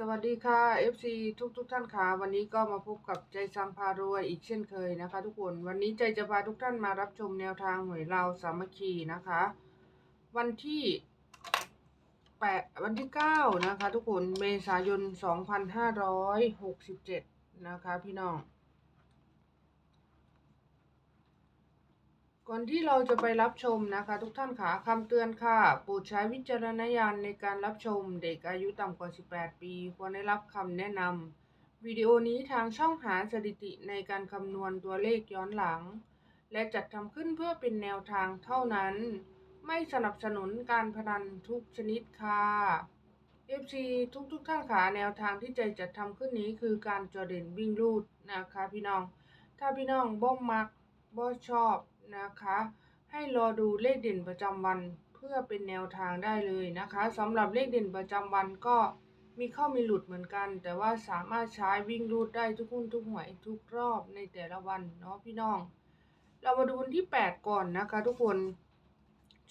สวัสดีค่ะ FC ทุกทุกท่านค่ะ วันนี้ก็มาพบกับใจซังพารวยอีกเช่นเคยนะคะ ทุกคนวันนี้ใจจะพาทุกท่านมารับชมแนวทางหวยเราสามัคคีนะคะ วันที่แปดวันที่เก้านะคะ ทุกคนเมษายนสองพันห้าร้อยหกสิบเจ็ดนะคะ พี่น้อง ก่อนที่เราจะไปรับชมนะคะ ทุกท่านค่ะคำเตือนค่ะโปรดใช้วิจารณญาณในการรับชมเด็กอายุต่ำกว่า 18 ปี ควรได้รับคำแนะนำวิดีโอนี้ทางช่องหาสถิติในการคำนวณตัวเลขย้อนหลัง และจัดทำขึ้นเพื่อเป็นแนวทางเท่านั้น ไม่สนับสนุนการพนันทุกชนิดค่ะ FC ทุกทุกๆท่านค่ะแนวทางที่ใจจัดทำขึ้นนี้คือการจอเด่นวิ่งรูดนะคะพี่น้อง ถ้าพี่น้องบ่มักบ่ชอบ นะคะ ให้รอดูเลขเด่นประจำวันเพื่อเป็นแนวทางได้เลยนะคะสำหรับเลขเด่นประจำวันก็มีเข้ามีหลุดเหมือนกัน แต่ว่าสามารถใช้วิ่งรูดได้ทุกหุ้นทุกหวยทุกรอบในแต่ละวันเนาะพี่น้อง เรามาดูวันที่ 8 ก่อนนะคะทุกคน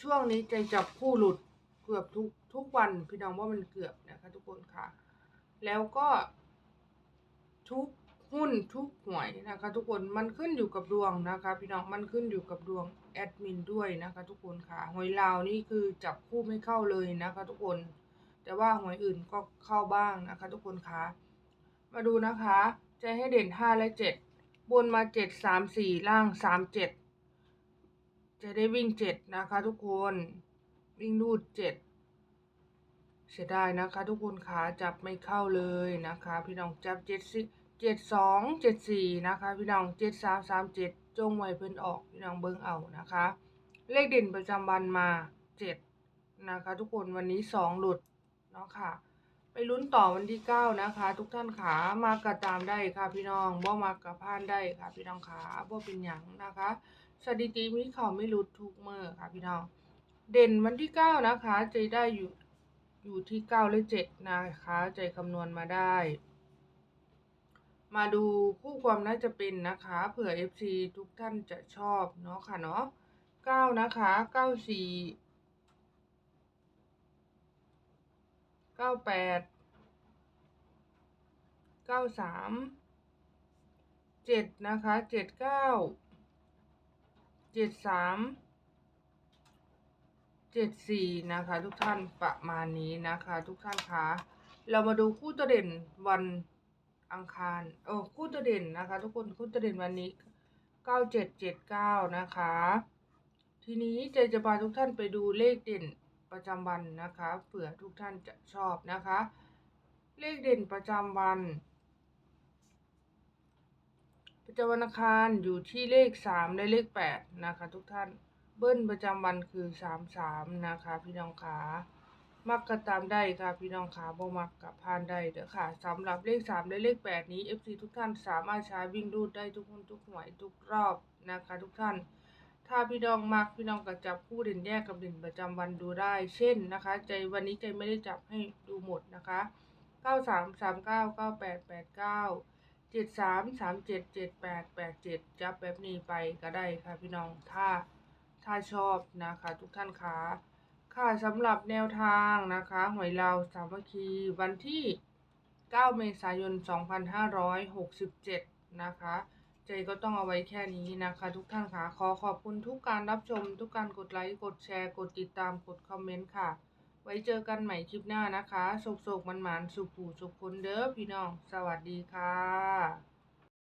ช่วงนี้ใจจับคู่หลุดเกือบทุกทุกวันพี่น้องว่ามันเกือบนะคะทุกคนค่ะ แล้วก็ทุก หุ้นทุกหวยนะคะ ทุกคนมันขึ้นอยู่กับดวงนะคะ พี่น้องมันขึ้นอยู่กับดวงแอดมินด้วยนะคะ ทุกคนค่ะหวยลาวนี่คือจับคู่ไม่เข้าเลยนะคะ ทุกคน แต่ว่าหวยอื่นก็เข้าบ้างนะคะ ทุกคนค่ะมาดูนะคะ จะให้เด่นห้าและเจ็ดบนมาเจ็ดสามสี่ล่างสามเจ็ดจะได้วิ่งเจ็ดนะคะ ทุกคนวิ่งรูดเจ็ดเสียดายนะคะ ทุกคนขาจับไม่เข้าเลยนะคะ พี่น้องจับเจ็ดสิ เจ็ดสองเจ็ดสี่นะคะพี่น้องเจ็ดสามสามเจ็ดจงไว้เพิ่นออกพี่น้องเบิ้งเอานะคะ เลขเด่นประจำวันมาเจ็ดนะคะทุกคนวันนี้สองหลุดเนาะค่ะ ไปลุ้นต่อวันที่เก้านะคะ ทุกท่านขามากระตามได้ค่ะพี่น้องบ่มากระพานได้ค่ะพี่น้องขาบ่เป็นหยังนะคะสถิติมีเขาไม่หลุดทุกเมื่อค่ะพี่น้อง เด่นวันที่เก้านะคะจะได้อยู่อยู่ที่เก้าและเจ็ดนะคะใจคำนวณมาได้ มาดูคู่ความน่าจะเป็นนะคะ เผื่อ FC ทุกท่านจะชอบเนาะค่ะเนาะเก้านะคะเก้าสี่เก้าแปดเก้าสามเจ็ดนะคะเจ็ดเก้าเจ็ดสามเจ็ดสี่นะคะ ทุกท่านประมาณนี้นะคะ ทุกท่านคะเรามาดูคู่ตัวเด่นวัน อังคารเออคู่ตัวเด่นนะคะ ทุกคนคู่ตัวเด่นวันนี้เก้าเจ็ดเจ็ดเก้านะคะ ทีนี้เจจะพาทุกท่านไปดูเลขเด่นประจำวันนะคะเผื่อทุกท่านจะชอบนะคะ เลขเด่นประจำวัน ประจำวันอังคารอยู่ที่เลขสามและเลขแปดนะคะ ทุกท่านเบิ้ลประจำวันคือสามสามนะคะ พี่น้องขา มักก็ตามได้ค่ะพี่น้องขาบ่มักกับพานได้เด้อค่ะสำหรับเลขสามและเลขแปดนี้ FC ทุกท่านสามารถใช้วิ่งรูดได้ทุกคนทุกหวยทุกรอบนะคะ ทุกท่าน ถ้าพี่น้องมักพี่น้องก็จับคู่เด่นแยกกับเด่นประจำวันดูได้ เช่นนะคะ ใจวันนี้ใจไม่ได้จับให้ดูหมดนะคะเก้าสามสามเก้าเก้าแปดแปดเก้าเจ็ดสามสามเจ็ดเจ็ดแปดแปดเจ็ดจับแบบนี้ไปก็ได้ค่ะพี่น้องถ้าถ้าชอบนะคะ ทุกท่านคะ ค่ะสำหรับแนวทางนะคะหวยเราวสามัคคีวันที่ 9 เมษายน 2567 นะคะใจก็ต้องเอาไว้แค่นี้นะคะทุกท่านค่ะ ขอขอบคุณทุกการรับชม ทุกการกดไลค์ กดแชร์ กดติดตาม กดคอมเมนต์ค่ะ ไว้เจอกันใหม่คลิปหน้านะคะโศกๆมันๆสุขผูสุขคนเด้อพี่น้อง สวัสดีค่ะ